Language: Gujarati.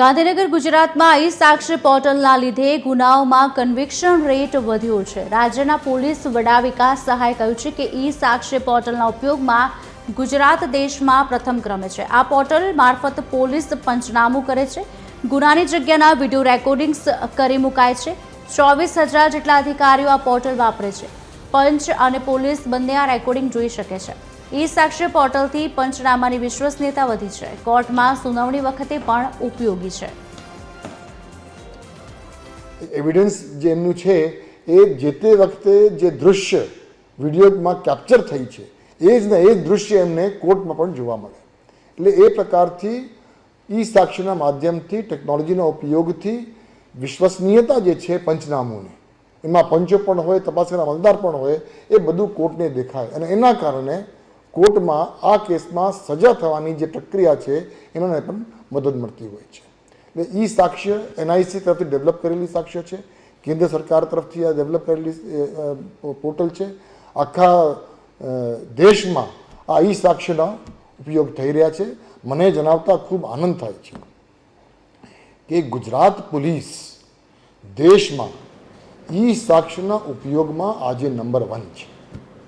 ગાંધીનગર ગુજરાતમાં ઈ સાક્ષી પોર્ટલના લીધે ગુનાઓમાં કન્વિક્શન રેટ વધ્યો છે. રાજ્યના પોલીસ વડા વિકાસ સહાય કહ્યું છે કે ઈ સાક્ષી પોર્ટલના ઉપયોગમાં ગુજરાત દેશમાં પ્રથમ ક્રમે છે. આ પોર્ટલ મારફત પોલીસ પંચનામું કરે છે. ગુનાની જગ્યાના વીડિયો રેકોર્ડિંગ્સ કરી મુકાય છે. ચોવીસ હજાર જેટલા અધિકારીઓ આ પોર્ટલ વાપરે છે. પંચ અને પોલીસ બંને આ રેકોર્ડિંગ જોઈ શકે છે. ઈ સાક્ષ્ય પોર્ટલથી પંચનામાની વિશ્વસનીયતા વધી છે. કોર્ટમાં સુનાવણી વખતે પણ ઉપયોગી છે. એવિડન્સ જે એમનું છે, એ જે તે વખતે જે દૃશ્ય વિડીયોમાં કેપ્ચર થઈ છે, એ જ ને એ દૃશ્ય એમને કોર્ટમાં પણ જોવા મળે. એટલે એ પ્રકારથી ઈ સાક્ષીના માધ્યમથી ટેકનોલોજીના ઉપયોગથી વિશ્વસનીયતા જે છે પંચનામુની, એમાં પંચો પણ હોય તપાસ કરનાર અમલદાર પણ હોય, એ બધું કોર્ટને દેખાય. અને એના કારણે કોર્ટમાં આ કેસમાં સજા થવાની જે પ્રક્રિયા છે, એનાને પણ મદદ મળતી હોય છે. એટલે ઈ સાક્ષ્ય એનઆઈસી તરફથી ડેવલપ કરેલી સાક્ષ્ય છે, કેન્દ્ર સરકાર તરફથી આ ડેવલપ કરેલી પોર્ટલ છે. આખા દેશમાં આ ઈ સાક્ષ્યના ઉપયોગ થઈ રહ્યા છે. મને જણાવતા ખૂબ આનંદ થાય છે કે ગુજરાત પોલીસ દેશમાં ઈ સાક્ષ્યના ઉપયોગમાં આજે નંબર વન છે.